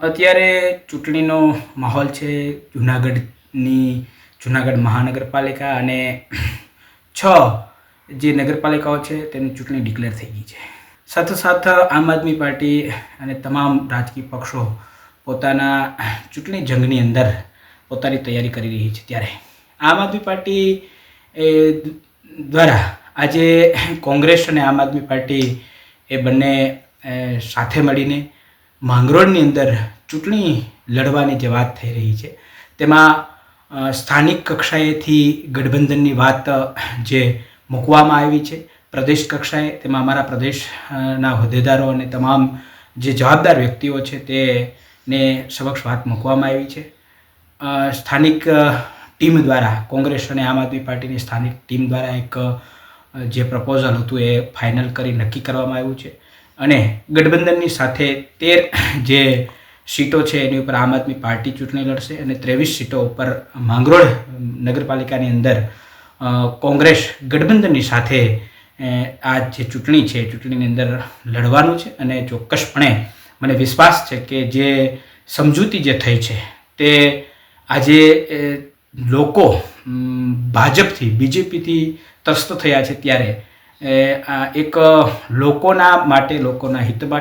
અત્યારે ચૂંટણીનો માહોલ છે જુનાગઢની જુનાગઢ મહાનગરપાલિકા અને છ જે નગરપાલિકાઓ છે તેની ચૂંટણી ડિક્લેર થઈ ગઈ છે. સાથોસાથ આમ આદમી પાર્ટી અને તમામ રાજકીય પક્ષો પોતાના ચૂંટણી જંગની અંદર પોતાની તૈયારી કરી રહી છે ત્યારે. આમ આદમી પાર્ટી એ દ્વારા આજે કોંગ્રેસ અને આમ આદમી પાર્ટી એ બંને સાથે મળીને માંગરોળની અંદર ચૂંટણી લડવાની જે વાત થઈ રહી છે, તેમાં સ્થાનિક કક્ષાએથી ગઠબંધનની વાત જે મૂકવામાં આવી છે, પ્રદેશ કક્ષાએ, તેમાં અમારા પ્રદેશના હોદ્દેદારો અને તમામ જે જવાબદાર વ્યક્તિઓ છે, તેને સમક્ષ વાત મૂકવામાં આવી છે. સ્થાનિક ટીમ દ્વારા, કોંગ્રેસ અને આમ આદમી પાર્ટીની સ્થાનિક ટીમ દ્વારા એક જે પ્રપોઝલ હતું એ ફાઇનલ કરી નક્કી કરવામાં આવ્યું છે. અને ગઠબંધનની સાથે તેર જે સીટો છે એની ઉપર આમ આદમી પાર્ટી ચૂંટણી લડશે અને ત્રેવીસ સીટો ઉપર માંગરોળ નગરપાલિકાની અંદર કોંગ્રેસ ગઠબંધનની સાથે આ જે ચૂંટણી છે ચૂંટણીની અંદર લડવાનું છે. અને ચોક્કસપણે મને વિશ્વાસ છે કે જે સમજૂતી જે થઈ છે તે આજે લોકો ભાજપથી, બીજેપીથી ત્રસ્ત થયા છે ત્યારે એક લોકોના માટે લોકોના હિત માટે